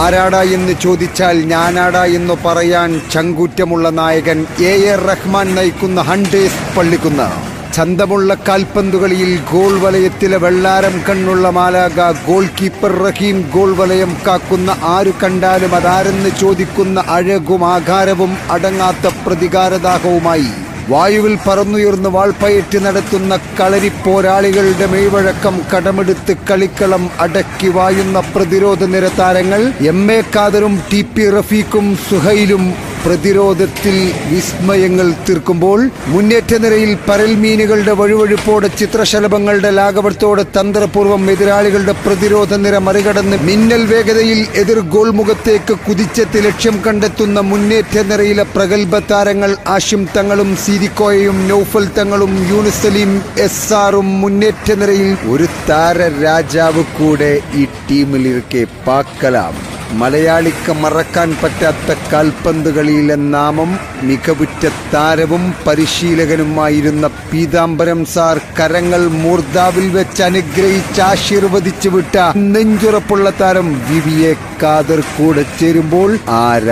ആരാടാ എന്ന് ചോദിച്ചാൽ ഞാനാടാ എന്ന് പറയാൻ ചങ്കൂറ്റമുള്ള നായകൻ എ എ റഹ്മാൻ നയിക്കുന്ന ഹണ്ടേസ് പള്ളിക്കുന്ന. ചന്തമുള്ള കാൽപന്തുകളിയിൽ ഗോൾ വലയത്തിലെ വെള്ളാരം കണ്ണുള്ള മാലാക ഗോൾ കീപ്പർ റഹീം ഗോൾ വലയം കാക്കുന്ന ആരു കണ്ടാലും അതാരെന്ന് ചോദിക്കുന്ന അഴകും ആകാരവും അടങ്ങാത്ത പ്രതികാരദാഹവുമായി. വായുവിൽ പറന്നുയർന്ന് വാൾപ്പയറ്റ് നടത്തുന്ന കളരി പോരാളികളുടെ മെയ്വഴക്കം കടമെടുത്ത് കളിക്കളം അടക്കി വായുന്ന പ്രതിരോധ നിര താരങ്ങൾ എം എ കാദറും ടി പി റഫീഖും സുഹൈലും പ്രതിരോധത്തിൽ വിസ്മയങ്ങൾ തീർക്കുമ്പോൾ മുന്നേറ്റ നിരയിൽ പരൽമീനുകളുടെ വഴുവഴുപ്പോടെ ചിത്രശലഭങ്ങളുടെ ലാഘവത്തോടെ തന്ത്രപൂർവം എതിരാളികളുടെ പ്രതിരോധ നിര മറികടന്ന് മിന്നൽ വേഗതയിൽ എതിർ ഗോൾമുഖത്തേക്ക് കുതിച്ചെത്തി ലക്ഷ്യം കണ്ടെത്തുന്ന മുന്നേറ്റ നിരയിലെ പ്രഗത്ഭ താരങ്ങൾ ആഷിം തങ്ങളും സീരിക്കോയയും നൌഫൽ തങ്ങളും യൂണിസലിം എസ് ആറും മുന്നേറ്റ നിരയിൽ ഒരു താര രാജാവ് കൂടെ ഈ ടീമിലിരിക്കെ പാക്കലാം. മലയാളിക്ക് മറക്കാൻ പറ്റാത്ത കാൽപന്തുകളിയിലെ നാമം മികവുറ്റ താരവും പരിശീലകനുമായിരുന്ന പീതാംബരം സാർ കരങ്ങൾ മൂർദാവിൽ വെച്ച് അനുഗ്രഹിച്ച് ആശീർവദിച്ചു വിട്ട നെഞ്ചുറപ്പുള്ള താരം വിവിയെ കാതർ കൂടെ ചേരുമ്പോൾ ആര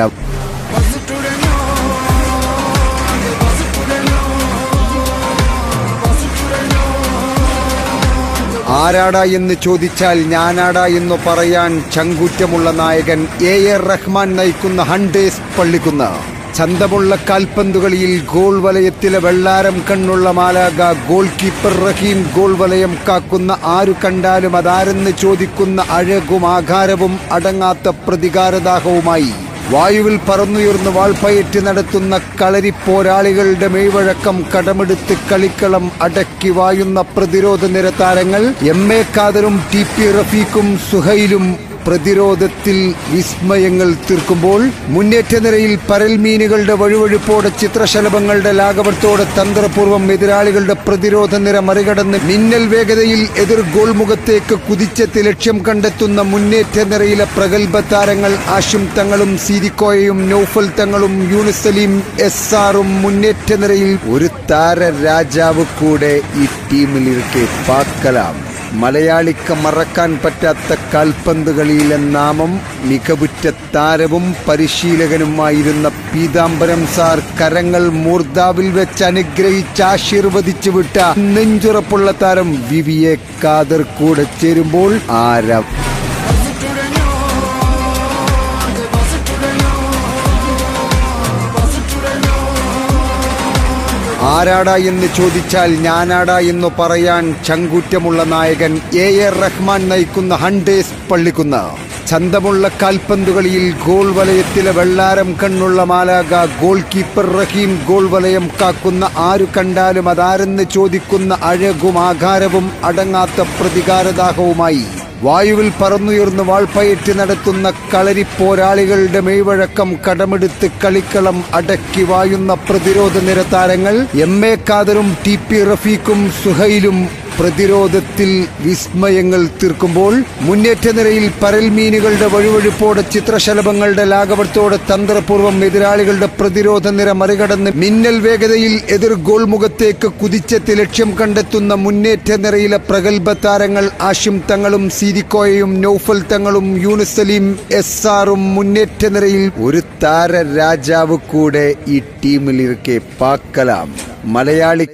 ആരാടാ എന്ന് ചോദിച്ചാൽ ഞാനാടാ എന്ന് പറയാൻ ചങ്കൂറ്റമുള്ള നായകൻ എ എ റഹ്മാൻ നയിക്കുന്ന ഹൺഡേസ് പള്ളിക്കുന്ന്. ചന്തമുള്ള കാൽപന്തുകളിയിൽ ഗോൾ വലയത്തിലെ വെള്ളാരം കണ്ണുള്ള മാലാക ഗോൾ കീപ്പർ റഹീം ഗോൾ വലയം കാക്കുന്ന ആരു കണ്ടാലും അതാരെന്ന് ചോദിക്കുന്ന അഴകും ആകാരവും അടങ്ങാത്ത പ്രതികാരദാഹവുമായി. വായുവിൽ പറന്നുയർന്ന് വാൾപ്പയറ്റ് നടത്തുന്ന കളരിപ്പോരാളികളുടെ മെയ്വഴക്കം കടമെടുത്ത് കളിക്കളം അടക്കി വായുന്ന പ്രതിരോധ നിര താരങ്ങൾ എം എ കാദറും ടി പി റഫീഖും സുഹൈലും പ്രതിരോധത്തിൽ വിസ്മയങ്ങൾ തീർക്കുമ്പോൾ മുന്നേറ്റ നിരയിൽ പരൽമീനുകളുടെ വഴുവഴുപ്പോടെ ചിത്രശലഭങ്ങളുടെ ലാഘവത്തോടെ തന്ത്രപൂർവം എതിരാളികളുടെ പ്രതിരോധ നിര മറികടന്ന് മിന്നൽ വേഗതയിൽ എതിർ ഗോൾമുഖത്തേക്ക് കുതിച്ചെത്തി ലക്ഷ്യം കണ്ടെത്തുന്ന മുന്നേറ്റ നിരയിലെ പ്രഗത്ഭ താരങ്ങൾ ആഷിം തങ്ങളും സീരിക്കോയയും നൌഫൽ തങ്ങളും യൂണിസലീം എസ് ആറും മുന്നേറ്റ നിരയിൽ ഒരു താര രാജാവ് കൂടെ ഈ ടീമിലിരിക്കെ പാക്കലാം. മലയാളിക്ക് മറക്കാൻ പറ്റാത്ത കാൽപന്ത് കളിയിലെ നാമം മികവുറ്റ താരവും പരിശീലകനുമായിരുന്ന പീതാംബരം സാർ കരങ്ങൾ മൂർദാവിൽ വെച്ച് അനുഗ്രഹിച്ച് ആശീർവദിച്ചു വിട്ട നെഞ്ചുറപ്പുള്ള താരം വിവിയെ കാതർ കൂടെ ചേരുമ്പോൾ ആര ആരാടാ എന്ന് ചോദിച്ചാൽ ഞാനാടാ എന്ന് പറയാൻ ചങ്കൂറ്റമുള്ള നായകൻ എ എ റഹ്മാൻ നയിക്കുന്ന ഹണ്ടേസ് പള്ളിക്കുന്ന. ചന്തമുള്ള കാൽപന്തുകളിയിൽ ഗോൾ വലയത്തിലെ വെള്ളാരം കണ്ണുള്ള മാലാക ഗോൾ കീപ്പർ റഹീം ഗോൾ വലയം കാക്കുന്ന ആരു കണ്ടാലും അതാരെന്ന് ചോദിക്കുന്ന അഴകും ആകാരവും അടങ്ങാത്ത പ്രതികാരദാഹവുമായി. വായുവിൽ പറന്നുയർന്ന് വാൾപ്പയറ്റ് നടത്തുന്ന കളരി പോരാളികളുടെ മെയ്വഴക്കം കടമെടുത്ത് കളിക്കളം അടക്കി വായുന്ന പ്രതിരോധ നിര താരങ്ങൾ എം എ ഖാദറും ടി പി റഫീഖും സുഹൈലും പ്രതിരോധത്തിൽ വിസ്മയങ്ങൾ തീർക്കുമ്പോൾ മുന്നേറ്റ നിരയിൽ പരൽമീനുകളുടെ വഴുവഴുപ്പോടെ ചിത്രശലഭങ്ങളുടെ ലാഘവത്തോടെ തന്ത്രപൂർവം എതിരാളികളുടെ പ്രതിരോധ നിര മറികടന്ന് മിന്നൽ വേഗതയിൽ എതിർ ഗോൾമുഖത്തേക്ക് കുതിച്ചെത്തി ലക്ഷ്യം കണ്ടെത്തുന്ന മുന്നേറ്റ നിരയിലെ പ്രഗത്ഭ താരങ്ങൾ ആഷിം തങ്ങളും സീരിക്കോയയും നൌഫൽ തങ്ങളും യൂനുസലീം എസ് ആറും മുന്നേറ്റ നിരയിൽ ഒരു താര രാജാവ് കൂടെ ഈ ടീമിലിരിക്കെ പാക്കലാം. മലയാളി